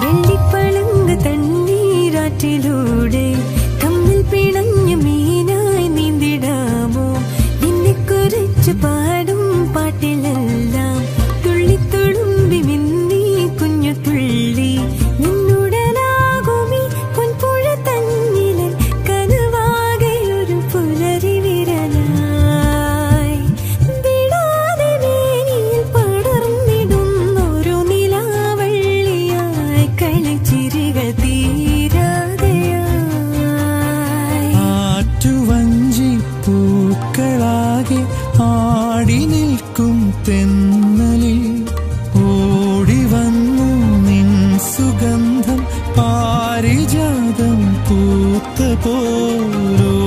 വെള്ളിപ്പളുങ്ക് മീനായി നീന്തിടാമോ? നിന്നെ കുറിച്ച് പാ പൂക്കളാകെ ആടി നിൽക്കും തെന്നലിൽ. ഓടി വന്നു നിൻ സുഗന്ധം പാരിജാതം പൂത്ത പോലോ